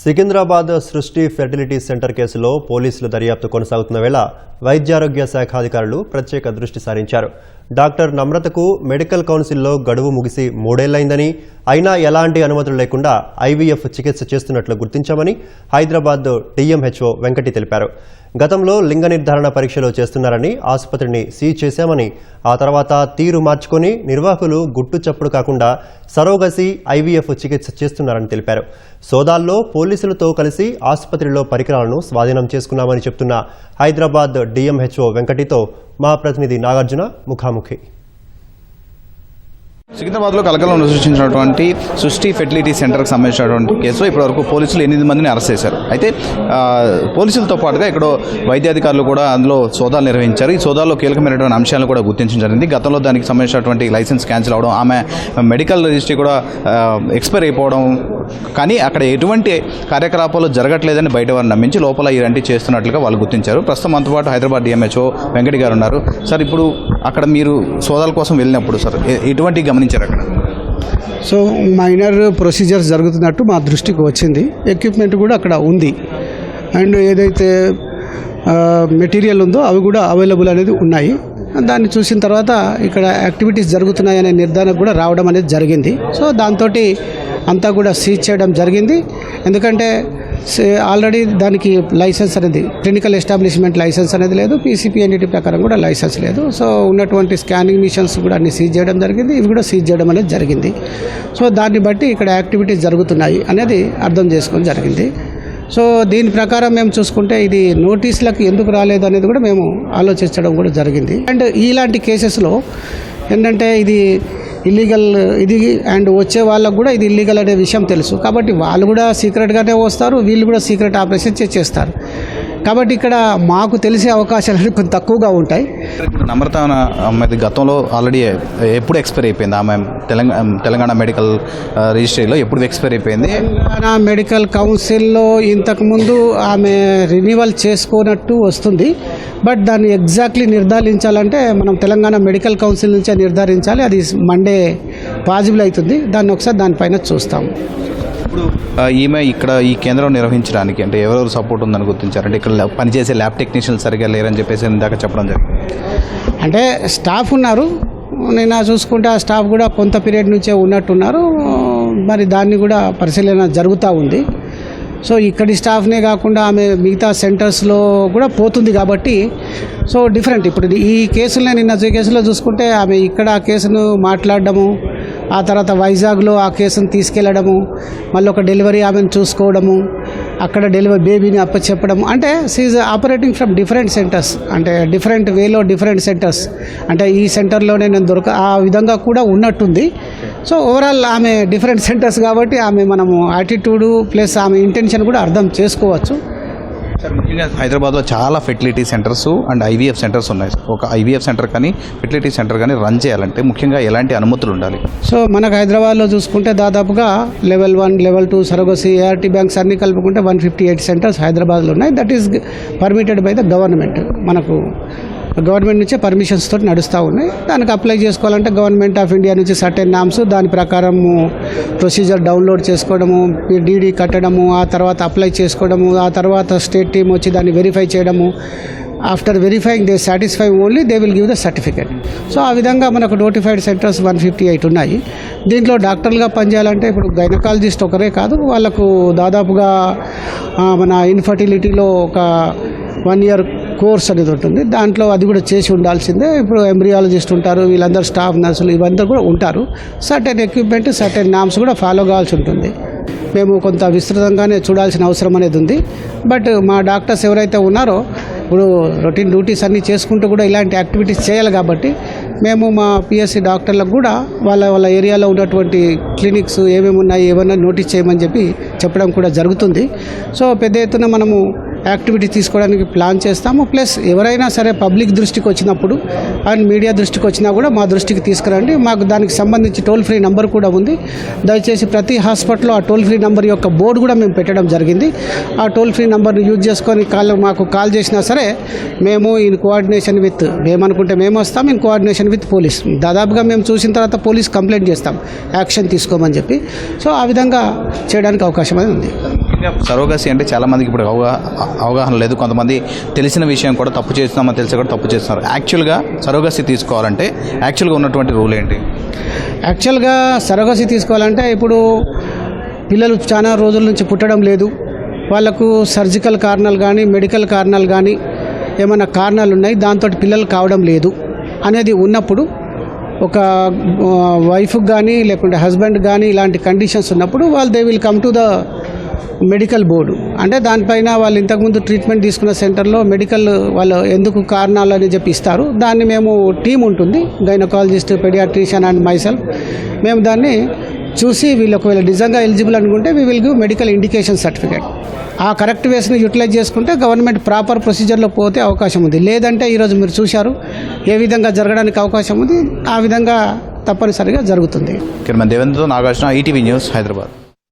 సికింద్రాబాద్ సృష్టి fertility centre కేసులో పోలీసులు దర్యాప్తు కొనసాగుతున్న వేళ వైద్యారోగ్య శాఖ అధికారులు ప్రత్యేక దృష్టి సారించారు. డాక్టర్ నమ్రతకు మెడికల్ కౌన్సిల్లో గడువు ముగిసి మూడేళ్ళైందని అయినా ఎలాంటి అనుమతులు లేకుండా ఐవీఎఫ్ చికిత్స చేస్తున్నట్లు గుర్తించామని హైదరాబాద్ డిఎంహెచ్ఓ వెంకటి తెలిపారు. గతంలో లింగ నిర్ధారణ పరీక్షలు చేస్తున్నారని ఆసుపత్రిని సీజ్ చేశామని ఆ తర్వాత తీరు మార్చుకొని నిర్వాహకులు గుట్టు చప్పుడు కాకుండా సరోగసి ఐవీఎఫ్ చికిత్స చేస్తున్నారని తెలిపారు. సోదాల్లో పోలీసులతో కలిసి ఆసుపత్రిలో పరికరాలను స్వాధీనం చేసుకున్నామని చెప్తున్న హైదరాబాద్ డిఎంహెచ్ఓ వెంకటితో మా ప్రతినిధి నాగార్జున ముఖాముఖి. సికింద్రాబాద్లో కలకలం సృష్టించినటువంటి సృష్టి ఫెర్టిలిటీ సెంటర్కి సంబంధించినటువంటి కేసులో ఇప్పటివరకు పోలీసులు ఎనిమిది మందిని అరెస్ట్ చేశారు. అయితే పోలీసులతో పాటుగా ఇక్కడ వైద్యాధికారులు కూడా అందులో సోదాలు నిర్వహించారు. ఈ సోదాల్లో కీలకమైనటువంటి అంశాలను కూడా గుర్తించడం జరిగింది. గతంలో దానికి సంబంధించినటువంటి లైసెన్స్ క్యాన్సిల్ అవడం ఆమె మెడికల్ రిజిస్ట్రీ కూడా ఎక్స్పైర్ అయిపోవడం కానీ అక్కడ ఎటువంటి కార్యకలాపాలు జరగట్లేదని బయట వారిని నమ్మించి లోపల ఇలాంటి చేస్తున్నట్లుగా వాళ్ళు గుర్తించారు. ప్రస్తుతం మనతో పాటు హైదరాబాద్ డిఎంహెచ్ఓ వెంకటి గారు ఉన్నారు. సార్ ఇప్పుడు అక్కడ మీరు సోదాల కోసం వెళ్ళినప్పుడు సార్ ఎటువంటి గమనించారు అక్కడ? సో మైనర్ ప్రొసీజర్స్ జరుగుతున్నట్టు మా దృష్టికి వచ్చింది. ఎక్విప్మెంట్ కూడా అక్కడ ఉంది. అండ్ ఏదైతే మెటీరియల్ ఉందో అవి కూడా అవైలబుల్ అనేది ఉన్నాయి. దాన్ని చూసిన తర్వాత ఇక్కడ యాక్టివిటీస్ జరుగుతున్నాయనే నిర్ధారణ కూడా రావడం అనేది జరిగింది. సో దాంతో అంతా కూడా సీజ్ చేయడం జరిగింది. ఎందుకంటే ఆల్రెడీ దానికి లైసెన్స్ అనేది క్లినికల్ ఎస్టాబ్లిష్మెంట్ లైసెన్స్ అనేది లేదు పీసీపీఎన్డిటీ ప్రకారం కూడా లైసెన్స్ లేదు. సో ఉన్నటువంటి స్కానింగ్ మిషన్స్ కూడా అన్ని సీజ్ చేయడం జరిగింది ఇవి కూడా సీజ్ చేయడం అనేది జరిగింది. సో దాన్ని బట్టి ఇక్కడ యాక్టివిటీస్ జరుగుతున్నాయి అనేది అర్థం చేసుకోవడం జరిగింది. సో దీని ప్రకారం మేము చూసుకుంటే ఇది నోటీసులకు ఎందుకు రాలేదు అనేది కూడా మేము ఆలోచించడం కూడా జరిగింది. అండ్ ఇలాంటి కేసెస్లో ఏంటంటే ఇది ఇల్లీగల్ ఇది అండ్ వచ్చే వాళ్ళకు కూడా ఇది ఇల్లీగల్ అనే విషయం తెలుసు. కాబట్టి వాళ్ళు కూడా సీక్రెట్గానే వస్తారు వీళ్ళు కూడా సీక్రెట్ ఆపరేషన్ చేస్తారు. కాబట్టి ఇక్కడ మాకు తెలిసే అవకాశాలు కొంచెం తక్కువగా ఉంటాయి. నమ్రత అన్న అమ్మాయిది గతంలో ఆల్రెడీ ఎప్పుడు ఎక్స్పైర్ అయిపోయింది? ఆమె తెలంగాణ తెలంగాణ మెడికల్ రిజిస్ట్రీలో ఎప్పుడు ఎక్స్పైర్ అయిపోయింది? తెలంగాణ మెడికల్ కౌన్సిల్లో ఇంతకుముందు ఆమె రిన్యూవల్ చేసుకోనట్టు వస్తుంది. బట్ దాన్ని ఎగ్జాక్ట్లీ నిర్ధారించాలంటే మనం తెలంగాణ మెడికల్ కౌన్సిల్ నుంచే నిర్ధారించాలి. అది మండే పాజిబుల్ అవుతుంది. దాన్ని ఒకసారి దానిపైన చూస్తాం ఇప్పుడు ఈమె ఇక్కడ ఈ కేంద్రం నిర్వహించడానికి అంటే ఎవరెవరు సపోర్ట్ ఉందని గుర్తించారంటే ఇక్కడ పనిచేసే ల్యాబ్ టెక్నీషియన్ సరిగా లేరని చెప్పేసి ఇందాక చెప్పడం జరిగింది. అంటే స్టాఫ్ ఉన్నారు. నేను చూసుకుంటే ఆ స్టాఫ్ కూడా కొంత పీరియడ్ నుంచే ఉన్నట్టున్నారు. మరి దాన్ని కూడా పరిశీలన జరుగుతూ ఉంది. సో ఇక్కడి స్టాఫ్నే కాకుండా ఆమె మిగతా సెంటర్స్లో కూడా పోతుంది కాబట్టి సో డిఫరెంట్ ఇప్పుడు ఈ కేసులనే నిన్న కేసులో చూసుకుంటే ఆమె ఇక్కడ ఆ కేసును మాట్లాడడము ఆ తర్వాత వైజాగ్లో ఆ కేసును తీసుకెళ్ళడము మళ్ళీ ఒక డెలివరీ ఆమెను చూసుకోవడము అక్కడ డెలివరీ బేబీని అప్పచెప్పడం అంటే cease operating from different centres అంటే డిఫరెంట్ వేలో డిఫరెంట్ సెంటర్స్ అంటే ఈ సెంటర్లోనే నేను దొరక ఆ విధంగా కూడా ఉన్నట్టుంది. సో ఓవరాల్ ఆమె డిఫరెంట్ సెంటర్స్ కాబట్టి ఆమె మనము యాటిట్యూడు ప్లస్ ఆమె ఇంటెన్షన్ కూడా అర్థం చేసుకోవచ్చు. సార్ ముఖ్యంగా హైదరాబాద్లో చాలా fertility centres and IVF centres ఉన్నాయి ఒక ఐవీఎఫ్ సెంటర్ కానీ ఫెర్టిలిటీ సెంటర్ కానీ రన్ చేయాలంటే ముఖ్యంగా ఎలాంటి అనుమతులు ఉండాలి? సో మనకు హైదరాబాద్లో చూసుకుంటే దాదాపుగా level one level two surrogacy ART banks అన్ని కలుపుకుంటే వన్ ఫిఫ్టీ ఎయిట్ సెంటర్స్ హైదరాబాద్లో ఉన్నాయి. That is permitted by the government మనకు గవర్నమెంట్ నుంచే పర్మిషన్స్ తోటి నడుస్తూ ఉన్నాయి. దానికి అప్లై చేసుకోవాలంటే గవర్నమెంట్ ఆఫ్ ఇండియా నుంచి సర్టెన్ నామ్స్ దాని ప్రకారము ప్రొసీజర్ డౌన్లోడ్ చేసుకోవడము డీడీ కట్టడము ఆ తర్వాత అప్లై చేసుకోవడము ఆ తర్వాత స్టేట్ టీం వచ్చి దాన్ని వెరిఫై చేయడము. After verifying they satisfy only they will give the certificate so ఆ విధంగా మనకు notified centres one fifty eight ఉన్నాయి. దీంట్లో డాక్టర్లుగా పనిచేయాలంటే ఇప్పుడు గైనకాలజిస్ట్ ఒకరే కాదు వాళ్ళకు దాదాపుగా మన ఇన్ఫర్టిలిటీలో ఒక వన్ ఇయర్ కోర్స్ అనేది ఉంటుంది. దాంట్లో అది కూడా చేసి ఉండాల్సిందే. ఇప్పుడు ఎంబ్రియాలజిస్ట్ ఉంటారు వీళ్ళందరూ స్టాఫ్ నర్సులు ఇవంతా కూడా ఉంటారు. సర్టెన్ ఎక్విప్మెంట్ సర్టెన్ నామ్స్ కూడా ఫాలో కావాల్సి ఉంటుంది. మేము కొంత విస్తృతంగానే చూడాల్సిన అవసరం అనేది ఉంది. బట్ మా డాక్టర్స్ ఎవరైతే ఉన్నారో ఇప్పుడు రొటీన్ డ్యూటీస్ అన్నీ చేసుకుంటూ కూడా ఇలాంటి యాక్టివిటీస్ చేయాలి కాబట్టి మేము మా పిఎస్సి డాక్టర్లకు కూడా వాళ్ళ వాళ్ళ ఏరియాలో ఉన్నటువంటి క్లినిక్స్ ఏమేమి ఉన్నాయి ఏమన్నా నోటీస్ చేయమని చెప్పి చెప్పడం కూడా జరుగుతుంది. సో పెద్ద ఎత్తున మనము యాక్టివిటీ తీసుకోవడానికి ప్లాన్ చేస్తాము. ప్లస్ ఎవరైనా సరే పబ్లిక్ దృష్టికి వచ్చినప్పుడు అండ్ మీడియా దృష్టికి వచ్చినా కూడా మా దృష్టికి తీసుకురండి. మాకు దానికి సంబంధించి టోల్ ఫ్రీ నెంబర్ కూడా ఉంది. దయచేసి ప్రతి హాస్పిటల్లో ఆ టోల్ ఫ్రీ నెంబర్ యొక్క బోర్డు కూడా మేము పెట్టడం జరిగింది. ఆ టోల్ ఫ్రీ నెంబర్ను యూజ్ చేసుకొని కాల్ మాకు కాల్ చేసినా సరే మేము ఇన్ కోఆర్డినేషన్ విత్ మేమనుకుంటే మేము వస్తాం ఇన్ కోఆర్డినేషన్ విత్ పోలీస్. దాదాపుగా మేము చూసిన తర్వాత పోలీస్ కంప్లైంట్ చేస్తాం. యాక్షన్ తీసుకోమని చెప్పి. సో ఆ విధంగా చేయడానికి అవకాశం అనేది ఉంది. సరోగసి అంటే చాలా మందికి ఇప్పుడు అవగా అవగాహన లేదు. కొంతమంది తెలిసిన విషయం కూడా తప్పు చేస్తున్నామని తెలిసి కూడా తప్పు చేస్తున్నారు. యాక్చువల్గా సరోగసి తీసుకోవాలంటే యాక్చువల్గా ఉన్నటువంటి రూల్ ఏంటి? యాక్చువల్గా సరోగసి తీసుకోవాలంటే ఇప్పుడు పిల్లలు చాలా రోజుల నుంచి పుట్టడం లేదు. వాళ్ళకు సర్జికల్ కారణాలు కానీ మెడికల్ కారణాలు కానీ ఏమైనా కారణాలు ఉన్నాయి. దాంతో పిల్లలు కావడం లేదు అనేది ఉన్నప్పుడు ఒక వైఫ్ కానీ లేకుంటే హస్బెండ్ కానీ ఇలాంటి కండిషన్స్ ఉన్నప్పుడు వాళ్ళు they will come to the medical board. అంటే దానిపైన వాళ్ళు ఇంతకుముందు ట్రీట్మెంట్ తీసుకున్న సెంటర్లో మెడికల్ వాళ్ళు ఎందుకు కారణాలు అని చెప్పి ఇస్తారు. దాన్ని మేము టీం ఉంటుంది గైనకాలజిస్ట్ పెడియాట్రిషియన్ అండ్ మైసెల్ఫ్ మేము దాన్ని చూసి వీళ్ళు ఒకవేళ నిజంగా ఎలిజిబుల్ అనుకుంటే we will give medical indication certificate ఆ కరెక్ట్ వేస్ని యూటిలైజ్ చేసుకుంటే గవర్నమెంట్ ప్రాపర్ ప్రొసీజర్లో పోతే అవకాశం ఉంది. లేదంటే ఈరోజు మీరు చూశారు ఏ విధంగా జరగడానికి అవకాశం ఉంది ఆ విధంగా తప్పనిసరిగా జరుగుతుంది. ఇక్కడ దేవేంద్రతో నాగార్జున ఈటీవీ న్యూస్ హైదరాబాద్.